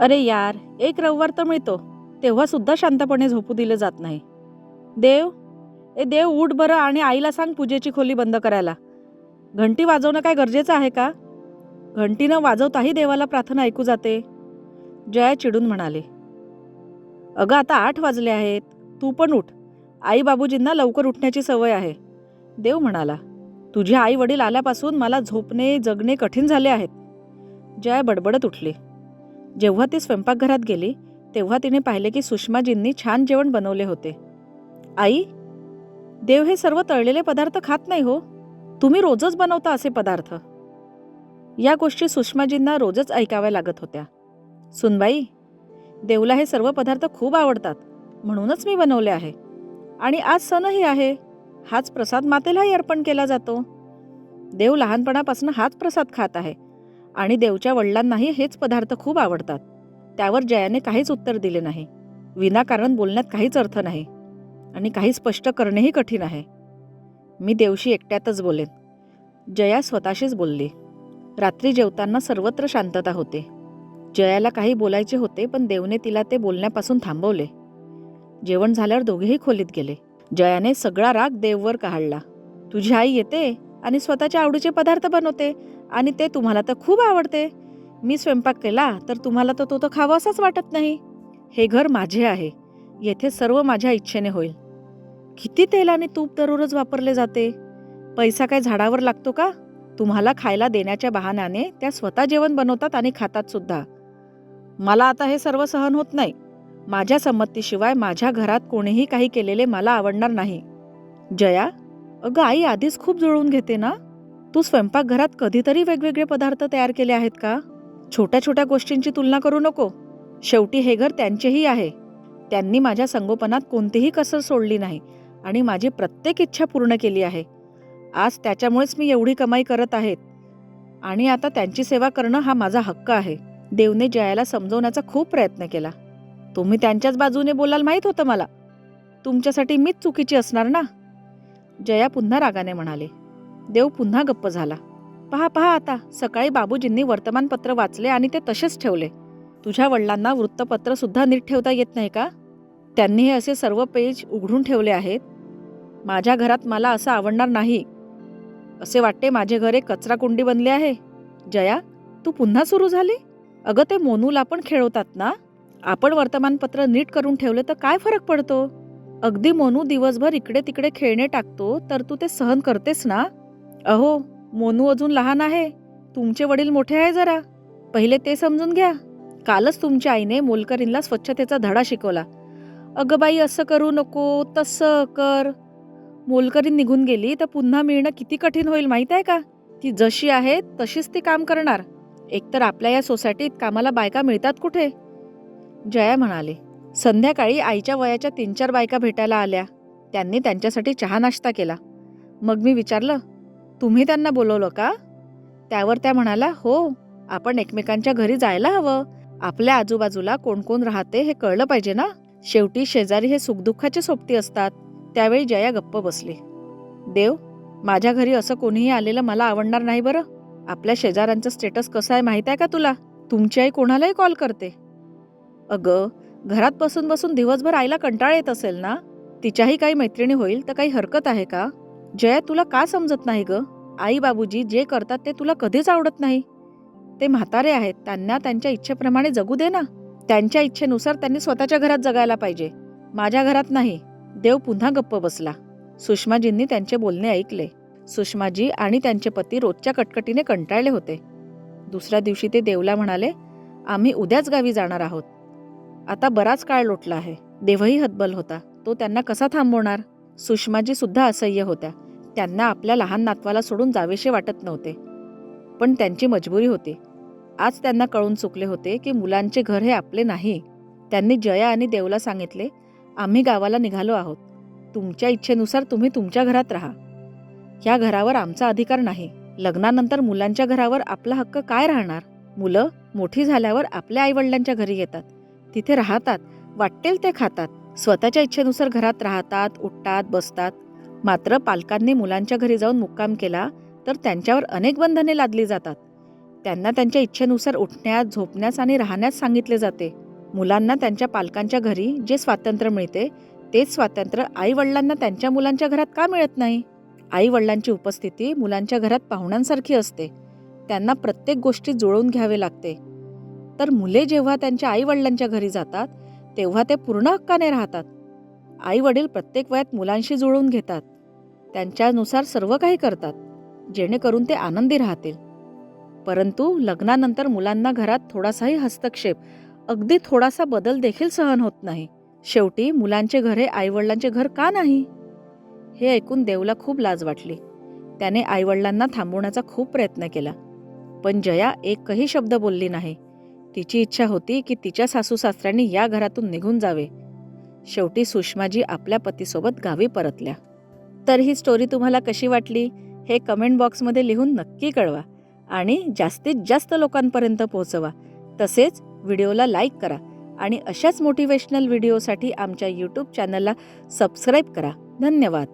अरे यार एक रविवार तर मिळतो. तेव्हा सुद्धा शांतपणे झोपू दिलं जात नाही. देव ए देव उठ बरं आणि आईला सांग पूजेची खोली बंद करायला. घंटी वाजवणं काय गरजेचं आहे का? घंटीनं वाजवताही देवाला प्रार्थना ऐकू जाते. जया चिडून म्हणाले. अगं आता आठ वाजले आहेत. तू पण उठ. आई बाबूजींना लवकर उठण्याची सवय आहे. देव म्हणाला तुझे आई वडील आल्यापासून मला झोपणे जगणे कठीण झाले आहेत. जया बडबडत उठली. जेव्हा ती स्वयंपाकघरात गेली तेव्हा तिने पाहिले की सुषमाजींनी छान जेवण बनवले होते. आई देव हे सर्व तळलेले पदार्थ खात नाही हो. तुम्ही रोजच बनवता असे पदार्थ. या गोष्टी सुषमाजींना रोजच ऐकाव्या लागत होत्या. सुनबाई देवला हे सर्व पदार्थ खूप आवडतात. म्हणूनच मी बनवले आहे. आणि आज सणही आहे. हाच प्रसाद मातेलाही अर्पण केला जातो. देव लहानपणापासून हाच प्रसाद खात आहे. आणि देवच्या वडिलांनाही हेच पदार्थ खूप आवडतात. त्यावर जयाने काहीच उत्तर दिले नाही. विनाकारण बोलण्यात काहीच अर्थ नाही. आणि काही स्पष्ट करणेही कठीण आहे. मी देवशी एकट्यातच बोलेन. जया स्वतःशीच बोलली. रात्री जेवताना सर्वत्र शांतता होते. जयाला काही बोलायचे होते पण देवने तिला ते बोलण्यापासून थांबवले. जेवण झाल्यावर दोघेही खोलीत गेले. जयाने सगळा राग देववर काढला तुझी आई येते? आणि स्वतःच्या आवडीचे पदार्थ बनवते आणि ते तुम्हाला तर खूप आवडते. मी स्वयंपाक केला तर तुम्हाला तर तो तर खावासाच वाटत नाही. हे घर माझे आहे. येथे सर्व माझ्या इच्छेने होईल. किती तेल आणि तूप दररोज वापरले जाते? पैसा काय झाडावर लागतो का? तुम्हाला खायला देण्याच्या बहाण्याने त्या स्वतः जेवण बनवतात आणि खातात सुद्धा. मला आता हे सर्व सहन होत नाही. माझ्या संमतीशिवाय माझ्या घरात कोणीही काही केलेले मला आवडणार नाही. जया अगं आई आधीच खूप जुळवून घेते ना? तू स्वयंपाकघरात कधीतरी वेगवेगळे पदार्थ तयार केले आहेत का? छोट्या छोट्या गोष्टींची तुलना करू नको. शेवटी हे घर त्यांचेही आहे. त्यांनी माझ्या संगोपनात कोणतीही कसर सोडली नाही आणि माझी प्रत्येक इच्छा पूर्ण केली आहे. आज त्याच्यामुळेच मी एवढी कमाई करत आहेत. आणि आता त्यांची सेवा करणं हा माझा हक्क आहे. देवने जयाला समजवण्याचा खूप प्रयत्न केला. तुम्ही त्यांच्याच बाजूने बोलाल माहीत होतं मला. तुमच्यासाठी मीच चुकीची असणार ना? जया पुन्हा रागाने म्हणाले देव पुन्हा गप्प झाला. पहा पहा आता सकाळी बाबूजींनी वर्तमानपत्र वाचले आणि ते तसेच ठेवले. तुझ्या वडिलांना वृत्तपत्र सुद्धा नीट ठेवता येत नाही का? त्यांनी हे असे सर्व पेज उघडून ठेवले आहेत. माझ्या घरात मला असं आवडणार नाही. असे वाटते माझे घर एक कचरा कुंडी बनले आहे. जया तू पुन्हा सुरू झाली? अगं ते मोनूला पण खेळवतात ना? आपण वर्तमानपत्र नीट करून ठेवले तर काय फरक पडतो? अगदी मोनू दिवसभर इकडे तिकडे खेळणे टाकतो तर तू ते सहन करतेस ना? अहो मोनू अजून लहान आहे. तुमचे वडील मोठे आहे जरा. पहिले ते समजून घ्या. कालच तुमच्या आईने मोलकरींला स्वच्छतेचा धडा शिकवला. अगं बाई असं करू नको तसं कर. मोलकरीन निघून गेली तर पुन्हा मिळणं किती कठीण होईल माहीत आहे का? ती जशी आहे तशीच ती काम करणार. एकतर आपल्या या सोसायटीत कामाला बायका मिळतात कुठे? जया म्हणाले. संध्याकाळी आईच्या वयाच्या तीन चार बायका भेटायला आल्या. त्यांनी त्यांच्यासाठी चहा नाश्ता केला. मग मी विचारलं तुम्ही त्यांना बोलवलं का? त्यावर त्या म्हणाला हो आपण एकमेकांच्या घरी जायला हवं. आपल्या आजूबाजूला कोण कोण राहते हे कळलं पाहिजे ना? शेवटी शेजारी हे सुखदुःखाचे सोबती असतात. त्यावेळी जया गप्प बसली. देव माझ्या घरी असं कोणीही आलेलं मला आवडणार नाही बरं. आपल्या शेजाऱ्यांचं स्टेटस कसं आहे माहीत आहे का तुला? तुमची आई कोणालाही कॉल करते. अगं घरात बसून बसून दिवसभर आईला कंटाळ येत असेल ना? तिच्याही काही मैत्रिणी होईल तर काही हरकत आहे का? जया तुला का समजत नाही ग? आई बाबूजी जे करतात ते तुला कधीच आवडत नाही. ते म्हातारे आहेत त्यांना त्यांच्या इच्छेप्रमाणे जगू दे ना. त्यांच्या इच्छेनुसार त्यांनी स्वतःच्या घरात जगायला पाहिजे. माझ्या घरात नाही. देव पुन्हा गप्प बसला. सुषमाजींनी त्यांचे बोलणे ऐकले. सुषमाजी आणि त्यांचे पती रोजच्या कटकटीने कंटाळले होते. दुसऱ्या दिवशी ते देवला म्हणाले आम्ही उद्याच गावी जाणार आहोत. आता बराच काळ लोटला आहे. देवही हतबल होता. तो त्यांना कसा थांबवणार? सुषमाजी सुद्धा असह्य होत्या. त्यांना आपल्या लहान नातवाला सोडून जावेसे वाटत नव्हते. पण त्यांची मजबुरी होती. आज त्यांना कळून चुकले होते की मुलांचे घर हे आपले नाही. त्यांनी जया आणि देवला सांगितले आम्ही गावाला निघालो आहोत. तुमच्या इच्छेनुसार तुम्ही तुमच्या घरात राहा. ह्या घरावर आमचा अधिकार नाही. लग्नानंतर मुलांच्या घरावर आपला हक्क काय राहणार? मुलं मोठी झाल्यावर आपल्या आईवडिलांच्या घरी येतात. तिथे राहतात. वाटेल ते खातात. स्वतःच्या इच्छेनुसार घरात राहतात उठतात बसतात. मात्र पालकांनी मुलांच्या घरी जाऊन मुक्काम केला तर त्यांच्यावर अनेक बंधने लादली जातात. त्यांना त्यांच्या इच्छेनुसार उठण्यास झोपण्यास आणि राहण्यास सांगितले जाते. मुलांना त्यांच्या पालकांच्या घरी जे स्वातंत्र्य मिळते तेच स्वातंत्र्य आई वडिलांना त्यांच्या मुलांच्या घरात का मिळत नाही? आई वडिलांची उपस्थिती मुलांच्या घरात पाहुण्यांसारखी असते. त्यांना प्रत्येक गोष्टी जुळवून घ्यावे लागते. तर मुले जेव्हा त्यांच्या आई वडिलांच्या घरी जातात तेव्हा ते पूर्ण हक्काने राहतात. आई वडील प्रत्येक वयात मुलांशी जुळवून घेतात. त्यांच्यानुसार सर्व काही करतात जेणेकरून ते आनंदी राहतील. परंतु लग्नानंतर मुलांना घरात थोडासाही हस्तक्षेप अगदी थोडासा बदल देखील सहन होत नाही. शेवटी मुलांचे घर हे आईवडिलांचे घर का नाही? हे ऐकून देवला खूप लाज वाटली. त्याने आईवडिलांना थांबवण्याचा खूप प्रयत्न केला. पण जया एकही शब्द बोलली नाही. तिची इच्छा होती की तिच्या सासू सासऱ्यांनी या घरातून निघून जावे. शेवटी सुषमाजी आपल्या पतीसोबत गावी परतल्या. तर ही स्टोरी तुम्हाला कशी वाटली? हे कमेंट बॉक्समध्ये लिहून नक्की कळवा आणि जास्तीत जास्त लोकांपर्यंत पोहोचवा. तसेच व्हिडिओला लाईक करा आणि अशाच मोटिवेशनल व्हिडिओसाठी आमच्या यूट्यूब चॅनलला सबस्क्राईब करा. धन्यवाद.